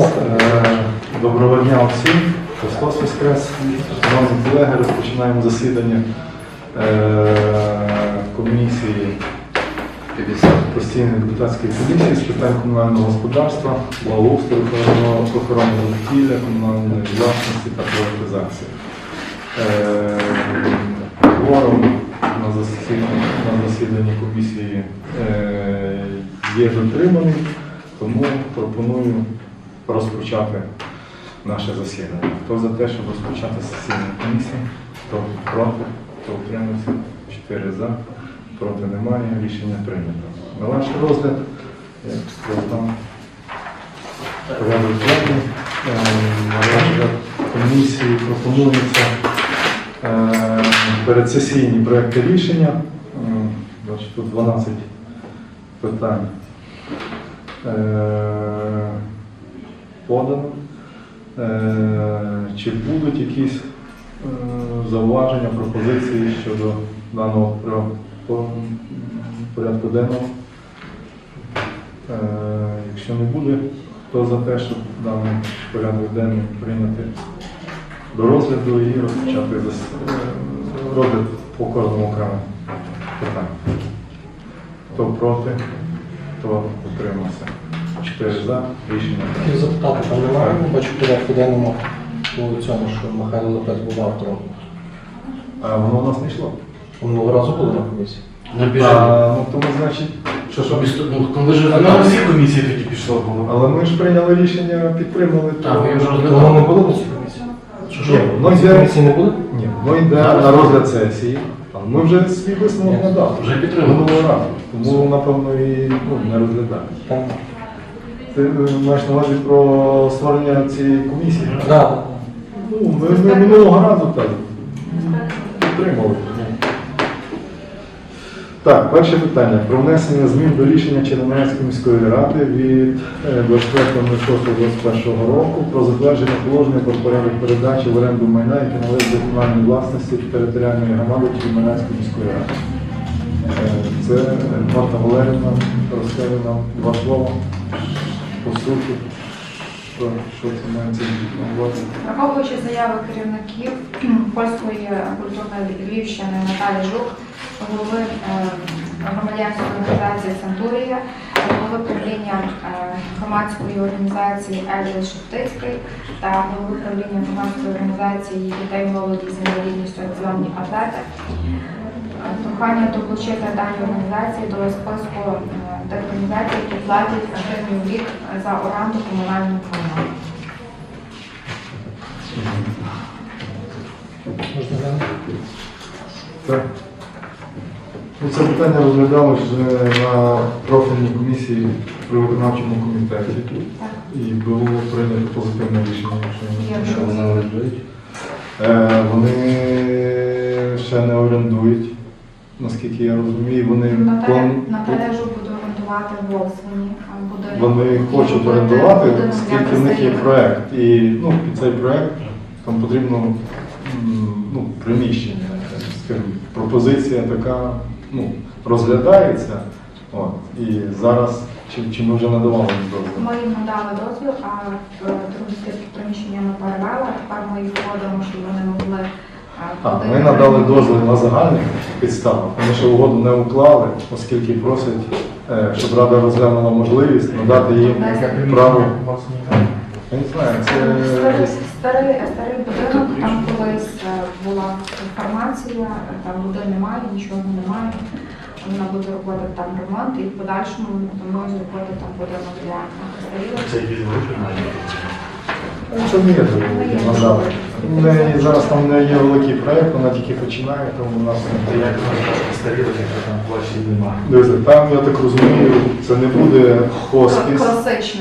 Е, Доброго дня всім. Христос Воскрес. Шановні колеги, розпочинаємо засідання е, комісії постійної депутатської комісії з питань комунального господарства, благоустрою, охорони- довкілля, комунальної власності та приватизації. Е, на засіданні, на засіданні комісії є дотриманий, тому пропоную розпочати наше засідання. Хто за те, щоб розпочати засідання комісії, хто проти, хто утримався, 4 за, проти немає, рішення прийнято. На ваш розгляд, як там, порядок денний, е, на розгляд комісії пропонується е, передсесійні проекти рішення. Е, тут 12 питань. Подано. Е, Чи будуть якісь е, зауваження, пропозиції щодо даного порядку денного? Е, Якщо не буде, хто за те, щоб даний порядок денний прийняти до розгляду і розпочати розгляд по кожному окремому питанню? Хто проти, хто утримався? Чотири за, рішення. Хотів запитати, там немає, я бачу в порядку денному по цьому, що Михайло Лепець був автором. А воно у нас не йшло. Минулого разу було на комісії. Не біжи. А, ну тому значить, що що? Ну, коли ж на всі комісії тоді пішло було. Але ми ж прийняли рішення, підтримали. Так, ми вже Воно розглядали. не було на цій комісії? Що, Що, що? на Ну, йде- комісії не буде? Ні, воно йде на розгляд сесії. Ми вже свій висновок Ні. надали. Вже підтримали. Минулого разу. Тому, напевно, і ну, не розглядаємо. Так. Ти е, маєш на увазі про створення цієї комісії? Так. Ну, ми, ми минулого разу так підтримали. Так, перше питання про внесення змін до рішення Чернівецької міської ради від е, 24.06.21 року про затвердження положення про порядок передачі в оренду майна, яке належить до комунальної власності територіальної громади Чернівецької міської ради. Е, Це е, Марта Валерівна розкаже нам два слова по суті, що, що це мається на увазі. Враховуючи заяви керівників польської культурної Львівщини Наталі Жук, голови е, громадянської організації Сантурія, голови правління е, громадської організації Ельзи Шептицький та голови правління громадської організації дітей молоді з інвалідністю акціонні атлети. Е, Прохання долучити дані організації до списку тих організацій, які платять гривню в рік за оренду комунального комунального. Можна глянути? Так. Ну, це питання розглядалось вже на профільній комісії при виконавчому комітеті. І було прийнято позитивне рішення. Що, вже. вони орендують? Е, вони ще не орендують, наскільки я розумію. Вони, Наталя, план- Наталя Жук буде орендувати в Волсвені. Буде вони хочуть орендувати, будинок оскільки в них є проект. І ну, під цей проект там потрібно ну, приміщення. Скажімо, пропозиція така ну, розглядається. От, і зараз, чи, чи ми вже надавали дозвіл? Ми їм надали дозвіл, а в другий приміщення ми перевели. Тепер ми їх вводимо, щоб вони могли. е, А, ми надали дозвіл на загальних підставах. Вони ще угоду не уклали, оскільки просять, е, щоб рада розглянула можливість надати їм право. Я не знаю, Старий, це старий, старий будинок, там колись е, була інформація, там води немає, нічого немає. Вона буде робити там ремонт і в подальшому вони плануємо зробити там будинок для старілих. Це не є на жаль. Зараз там не є великий проєкт, вона тільки починає, тому у нас як старі, якщо там площі немає. Дивіться, там, я так розумію, це не буде хоспіс,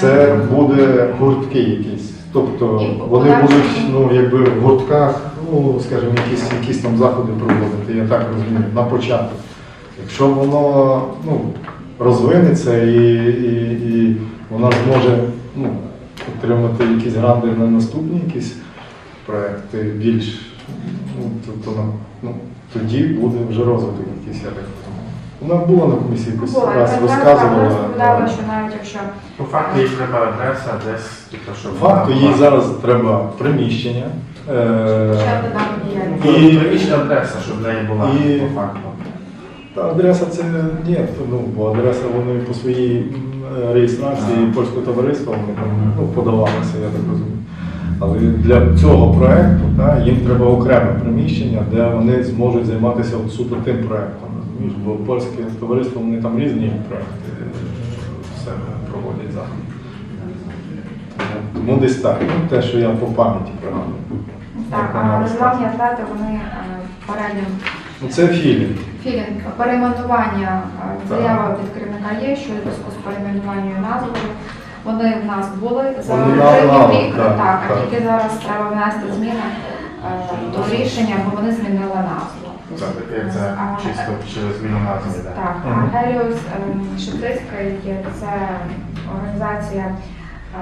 це буде гуртки якісь. Тобто вони будуть ну, якби в гуртках, ну, скажімо, якісь, якісь там заходи проводити, я так розумію, на початок. Якщо воно ну, розвинеться і, і, і вона зможе ну, отримати якісь гранди на наступні якісь проекти більш, ну, то, то, ну, тоді буде вже розвиток якийсь, я так розумію. Вона була на комісії якось Була, раз якраз розказувала. розповідала, що навіть якщо По факту їй треба адреса десь, типу, щоб... Факту їй зараз треба приміщення. е, ще додам діяльність. І- І приміщена адреса, щоб в неї була І- по факту. Та адреса це ні, ну, бо адреса вони по своїй реєстрації Ага. польського товариства вони там ну, подавалися, я так розумію. Але для цього проекту та, їм треба окреме приміщення, де вони зможуть займатися от суто тим проектом. Розумієш? Бо польське товариство вони там різні проекти е, в себе проводять заходи. Тому десь так, ну, те, що я по пам'яті пригадую. Так, а регулярні атлети вони е, Ну, Це філінг. філінг перейменування е, заява від керівника є, що у зв'язку з перейменуванням назвою. Вони в нас були за на- рік, так, так, а тільки зараз треба внести зміни е, до рішення, бо вони змінили назву. Це це А, чисто через зміну назви. да. Так, а. Геліус Шептицька це організація е,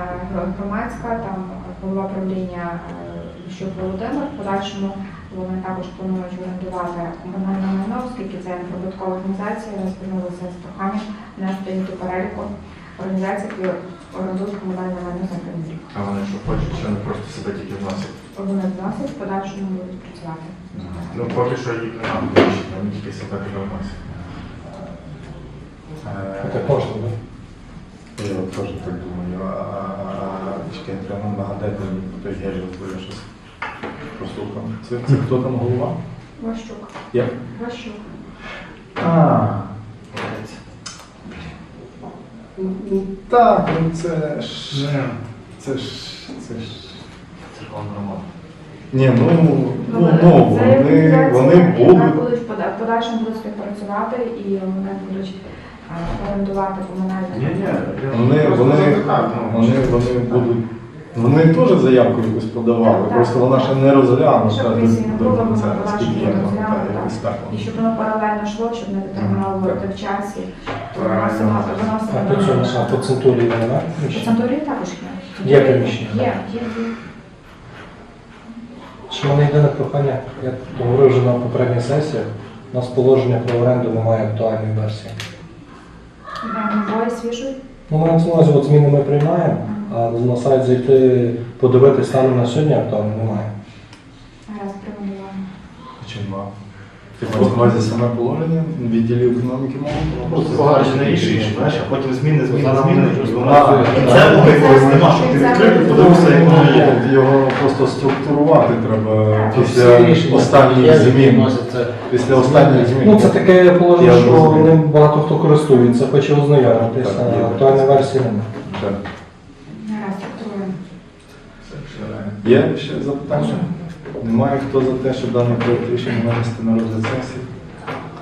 громадська, там голова правління е, Щук Володимир. В подальшому вони також планують орендувати комунальне майно, оскільки це неприбуткова організація, вони звернулися з проханням внести до переліку організацій, які орендують комунальне майно за гривні. А вони що хочуть, чи вони просто себе тільки вносять? Вони вносять, в подальшому будуть працювати. Ну, поки що їх немає, вони тільки себе туди вносять. Е, Так так? Я теж так думаю, а чекай, треба нагадати мені про той прослухав. Це, це хто там голова? Ващук. Як? Ващук. А, ну так, ну це ж. Це ж. Це ж. Церковна громада. Ні, ну, ну, ну Це вони, вони яка будуть. будуть в пода- в подальшому будуть співпрацювати і вони будуть е, орендувати комунальне Ні, ні, я Вони, просто вони, запитав, ну, вони, вони будуть. Вони теж заявку якусь подавали, Так, просто вона ще не розглянута до, вона кінця, наскільки я пам'ятаю, якось так. І щоб воно паралельно йшло, щоб не Так. в часі, то Правильно. виносимо виносимо А по цьому, а на по центурії немає? По Центурії також є. Є приміщення? Є, є. Що мене єдине прохання, я говорив вже на попередній сесії, у нас положення про оренду немає актуальної версії. Нової свіжої. Ну, мається на увазі, от зміни ми приймаємо, а на сайт зайти подивитися станом на сьогодні актуально немає. Раз приймемо. Чим мав? Ти маєш на увазі саме положення відділів економіки мови? Просто погоджене рішення, знаєш, а потім зміни, зміни, зміни. просто вона- Це ну, якогось нема, щоб ти відкрив, подивився, як воно є. Його просто структурувати треба після останніх змін. Після останніх змін. Ну, це таке положення, Я що розумію. ним багато хто користується, хоче ознайомитися, Так, є. а актуальної немає. Так. Раз структуруємо. Є ще запитання? Немає хто за те, що даний проект рішення винести на розгляд сесії?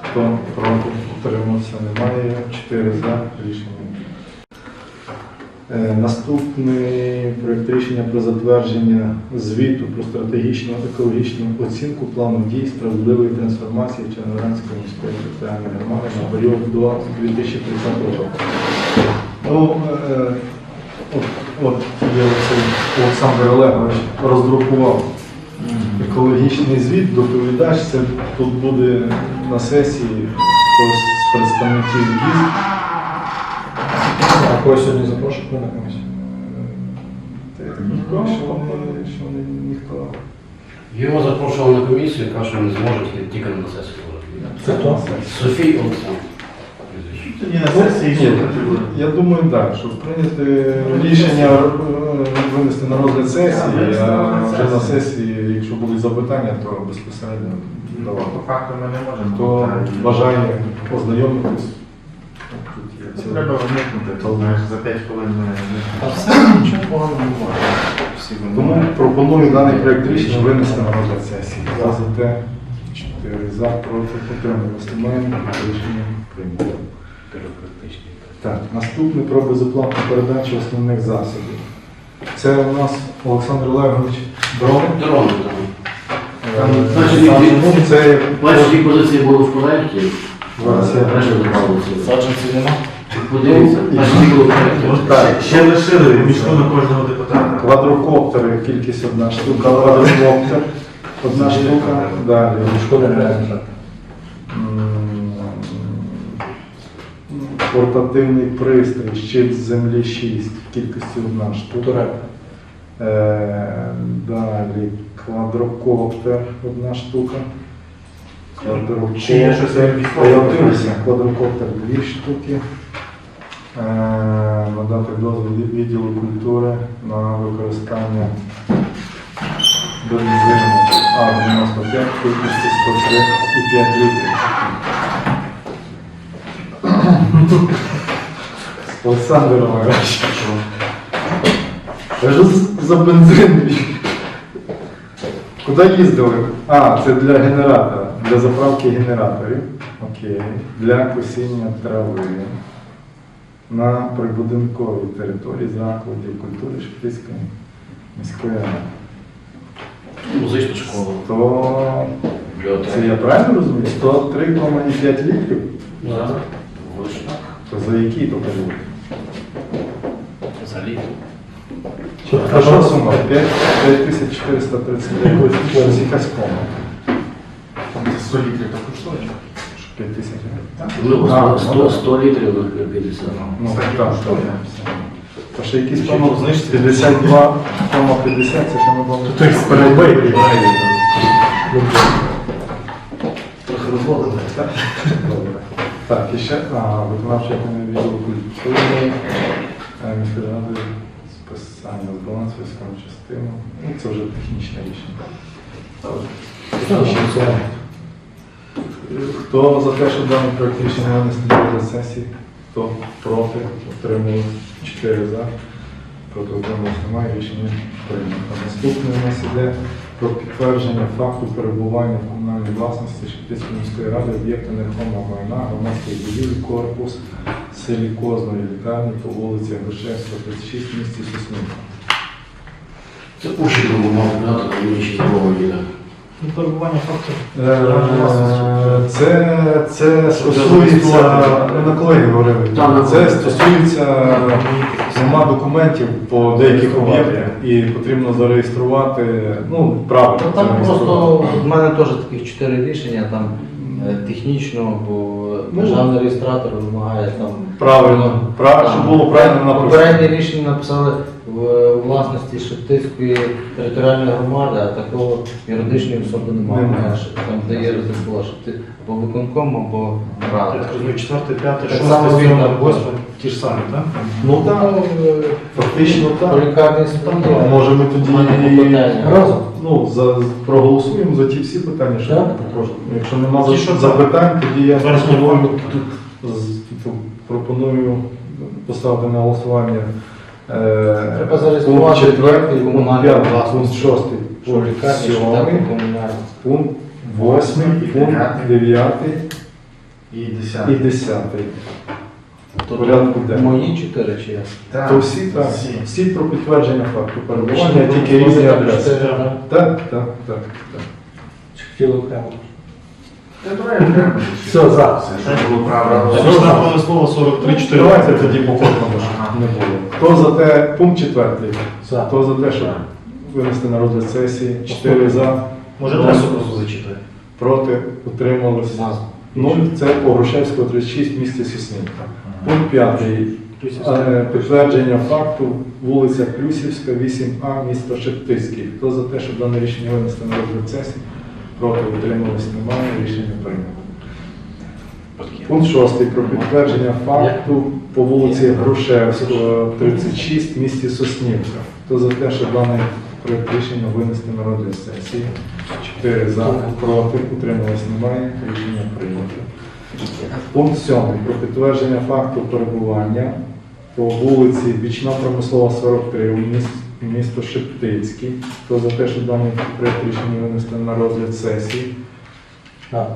Хто проти утримався? Немає. Чотири за рішення. Е, Наступний проект рішення про затвердження звіту про стратегічну екологічну оцінку плану дій справедливої трансформації Черноградської міської територіальної громади на період до 2030 року. Ну, от, я оцей Олександр Олегович роздрукував екологічний звіт, доповідач, це тут буде на сесії хтось з представників ГІЗ. А когось сьогодні запрошувати на? Та я так що ніхто. Його запрошували на комісію, каже, що не зможуть тільки на сесію. Це хто? Софій Олександр. Тоді на сесії слухати я думаю, так, щоб прийняти рішення е, винести на розгляд сесії, а вже на сесії, якщо будуть запитання, то безпосередньо давати. По факту ми не можемо. Хто бажає ознайомитись, Це треба вникнути, то знаєш, за 5 хвилин ми А не все, нічого поганого немає. Тому пропоную даний проект рішення винести на розгляд сесії. За за те, 4 за, проти, підтримуємо. Рішення прийнято. Так, наступне про безоплатну передачу основних засобів. Це у нас Олександр Олегович Дрон. Дрон. Е, Значить, сам, він- ну, Це Бачиш, ті позиції були в проєкті. Зараз я- Решта добавилися. Саджанців нема? Подивіться, бачиш, ті були в проєкті. Так. Ще лишили мішку на кожного депутата. квадрокоптери, кількість одна штука, квадрокоптер, одна штука. Далі. Шкода не. М, Портативний пристрій, щит з землі 6, в кількості одна штука. Е, далі квадрокоптер одна штука. Квадрокоптер. Чи є щось квадрокоптер дві штуки. Е, надати дозвіл відділу культури на використання бензину А95 кількості 103 і 5 літрів. Олександр Романович. Кажу за бензин. Куди їздили? А, це для генератора, для заправки генераторів. Окей. Для косіння трави на прибудинковій території закладів культури Шептицької міської ради. Музична школа. То це я правильно розумію? 103,5 літрів? Да. То за які то період? За літо. Що сума? 5439. Щось. Там це 100 літрів так коштує. 5 тисяч. Ну, А, 100, ну, 100, 100 літрів 50. Ну, так, так. Та ще кома тут знижці. 52, кома 50, це ще не було. То їх перебити. Трохи розводили. Добре. Так, і ще, виконавчий відділ культури, е, міської ради, списання з балансу військової частини. Ну, це вже технічне рішення. Хто за те, що даний проект рішення винести до сесії, хто проти, отримали 4 за, проти отрималось немає, рішення прийнято. Наступне у нас іде про підтвердження факту перебування в комунальній власності Шептицької міської ради об'єкта нерухомого майна, громадської будівлі, корпус, селі Козної лікарні по вулиці Грушевська, 36, в місті Соснівка. Це уші тому мав дати, там мені ще такого. Ну, перебування факту. Е, Це, це стосується, ми на колеги говорили, це стосується нема документів по деяких об'єктах і потрібно зареєструвати, ну, правильно. Ну, там просто в мене теж таких чотири рішення, там е, технічно, бо державний реєстратор вимагає там. Правильно, правильно, щоб було правильно написано. Попереднє рішення написали в власності Шептицької територіальної громади, а такого юридичної особи немає. Там де є Шепти або виконком, або рада. так розумію, 4, 5, Так 6, 7, він там 8, ті ж самі, так? Ну так, е, фактично так. лікарні А Може ми тоді разом ну, за, проголосуємо за ті всі питання, що Так. Якщо нема за- що запитань, тоді я пропоную, пропоную поставити на голосування. Е, Треба зареєструвати пункт четвертий, пункт п'ятий, пункт шостий, Що пункт що сьомий, пункт восьмий, пункт дев'ятий І і 10. десятий. То Порядку денного. Мої чотири чи як? То всі так, Всі. всі про підтвердження факту перебування, тільки різні адреси. так? Так, так, так, так. Чи хотіли окремо? Я. Все, за. Все, щоб було правильно. Все, Поставили слово 43 4 Давайте тоді по кожному, не було. Хто за те, пункт четвертий. За. Хто за те, щоб винести на розгляд сесії? Чотири за, Може, адресу просто зачитати. проти, утримались. Назва. Нуль. Це по Грушевського 36 в місті Соснівка. Пункт п'ятий. Е, Підтвердження факту вулиця Плюсівська, 8А, місто Шептицький. Хто за те, щоб дане рішення винести на розгляд сесії? Проти утримались немає, рішення прийнято. Пункт 6. Про підтвердження факту по вулиці Грушевського, 36 в місті Соснівка. Хто за те, щоб даний проект рішення винести на розгляд сесії? 4 за, проти, утримались немає, рішення прийнято. Пункт 7. Про підтвердження факту перебування по вулиці Вічна промислова 43 у міс- місто Шептицький. Хто за те, щоб даний проект рішення винести на розгляд сесії? Так.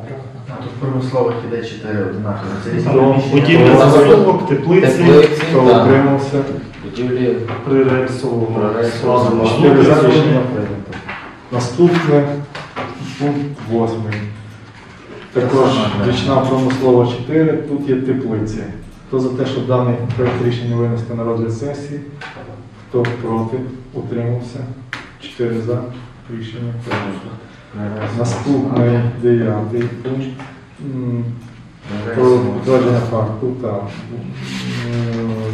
Тут в промислових іде 4 одинакові. Це різні Ну, приміщення. Будівля Добре. заставок, теплиці, Теплиці, Хто так. утримався? Будівлі при рейсовому Прирейсовому. Чотири за рішення прийнято. Наступне пункт 8. Також річна промислова 4, тут є теплиці. Хто за те, щоб даний проект рішення винести на розгляд сесії? Хто проти? Утримався? 4 за. Рішення прийнято. Наступний дев'ятий пункт. Про підтвердження факту,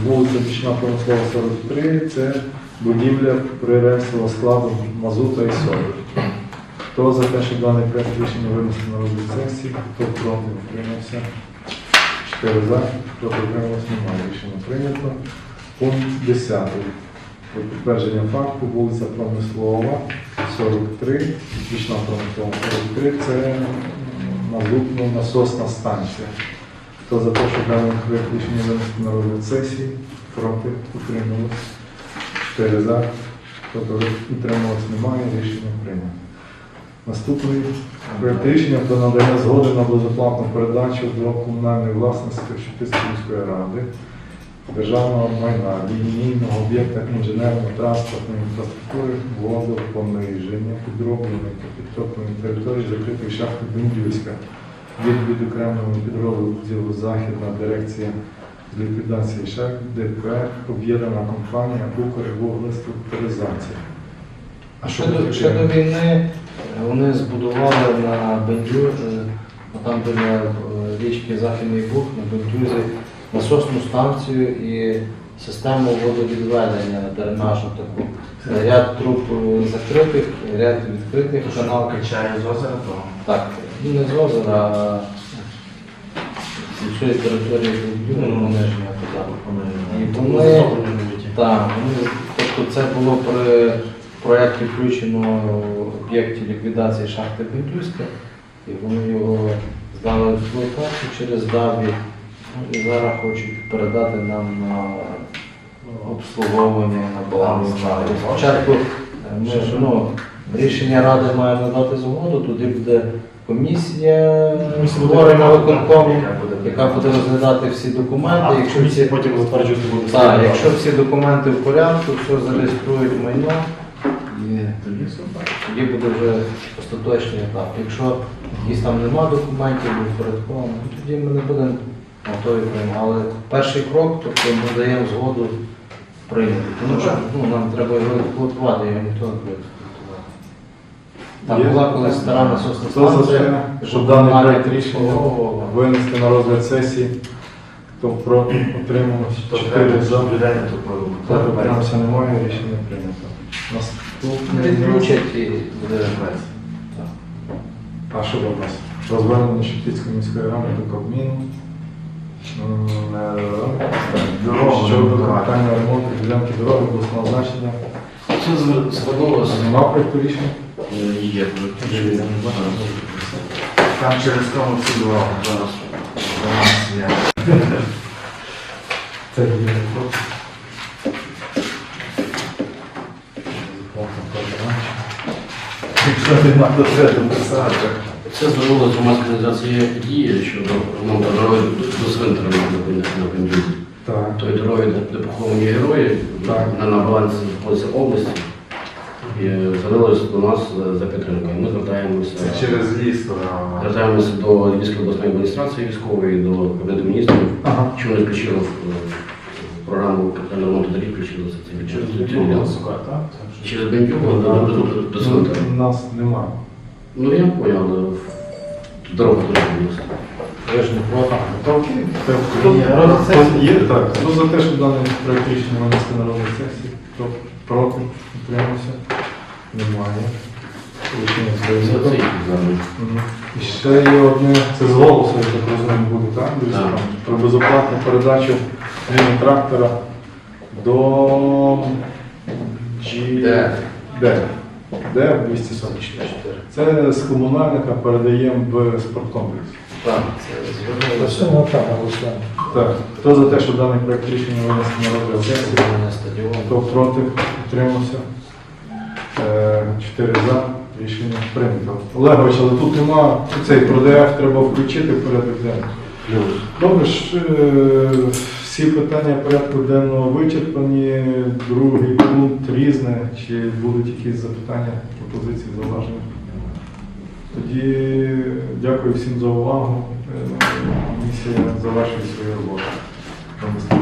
Вулиця Пічна Промислова 43, це будівля приресового складу мазута і солі. Хто за те, щоб даний проект рішення винести на розгляд сесії, хто проти утримався? Чотири за, проти утримався, немає. Рішення прийнято. Пункт 10. Підтвердження факту, вулиця Промислова, 43, Пічна Промислова 43, це мазутно насосна станція. Хто за те, щоб даний проект рішення винести на розгляд сесії, проти утрималось? Чотири за, проти утрималось, немає. Рішення прийнято. Наступний проект рішення про надання згоди на безоплатну передачу до комунальної власності Шепетської міської ради державного майна, лінійного об'єкта інженерно-транспортної інфраструктури, водопониження, підробленої та підтопленої території закритої шахти Бендюська від відокремленого підрозділу Західна дирекція з ліквідації шахт ДП, об'єднана компанія «Укрвуглеструктуризація». А що Ще до, ще до війни вони збудували на Бендю, е, там біля е, річки Західний Буг, на Бендюзі, насосну станцію і систему водовідведення дренажну таку. Ряд труб е, закритих, ряд відкритих канал. Качає з озера, то Так, ну не з озера, а з цієї території Бендю, пониження туди. І вони так, ну, тобто це було при проєкті включено в об'єкті ліквідації шахти Бендюська, і вони його здали в експлуатацію через ДАВІ, ну, і зараз хочуть передати нам на обслуговування на баланс. Спочатку е, ми ж ну, рішення ради має надати згоду, туди буде комісія створена виконкому, яка буде розглядати всі документи. Якщо всі потім затверджувати буде. так, якщо всі документи в порядку, все зареєструють майно, тоді буде вже остаточний етап. Якщо якісь там нема документів, впорядковано, ну, тоді ми не будемо готові приймати. Але перший крок, тобто ми даємо згоду прийняти. Тому що ну, нам треба його експлуатувати, його ніхто не буде експлуатувати. Там Є? була колись стара насосна Хто за станція. те, щоб даний проект рішення О, винести на розгляд сесії, хто проти утримався? то Чотири за. тут продукту. Хто утримався, немає. Рішення прийнято. Наступне. відключать і буде. А що у нас? Про звернення Шептицької міської ради до Кабміну. Е, Щодо ремонтувати. ремонту ділянки дороги обласного значення. Це звер- звернулося. Нема проєкту рішення? Е, Є. Там через кому всі дороги. Зараз. Є. Це є. Якщо нема, то треба писати. Це звернулася громадська організація дія щодо ремонту дороги до цвинтара на. Так. Тої дороги, де, де поховані герої, Так. на, на балансі знаходиться області. І звернулися до нас за, підтримкою. Ми звертаємося. Це через ліс. Звертаємося до Львівської обласної адміністрації військової, до Кабінету міністрів, Ага. що вони включили в, програму капітального ремонту доріг, включили за цей бюджет. Через Бендюгу до, до, до, до, до цвинтаря. У нас немає. Ну я понял, але дорога дорога міста. Ви ж не проти. Є? Так. Хто за те, щоб даний проект рішення винести на розгляд сесії? Хто проти? Утримався? Немає. Рішення Це прийнято. це їх зараз. І ще є одне, це з голосу, я так розумію, буде, так? Там, Про безоплатну передачу лінії трактора до G... Де? Де? Де 244. Це з комунальника передаємо в спорткомплекс. Так, це звернулося на так, голосуємо. Так. Хто за те, щоб даний проект рішення винести на розгляд сесії? на. Хто проти? Утримався? Е, Чотири за. Рішення прийнято. Олегович, але тут нема цей про ДФ треба включити в порядок денний. Добре ж, е, всі питання порядку денного вичерпані. Другий пункт різне. Чи будуть якісь запитання, пропозиції, зауваження? Тоді дякую всім за увагу. Місія завершує свою роботу.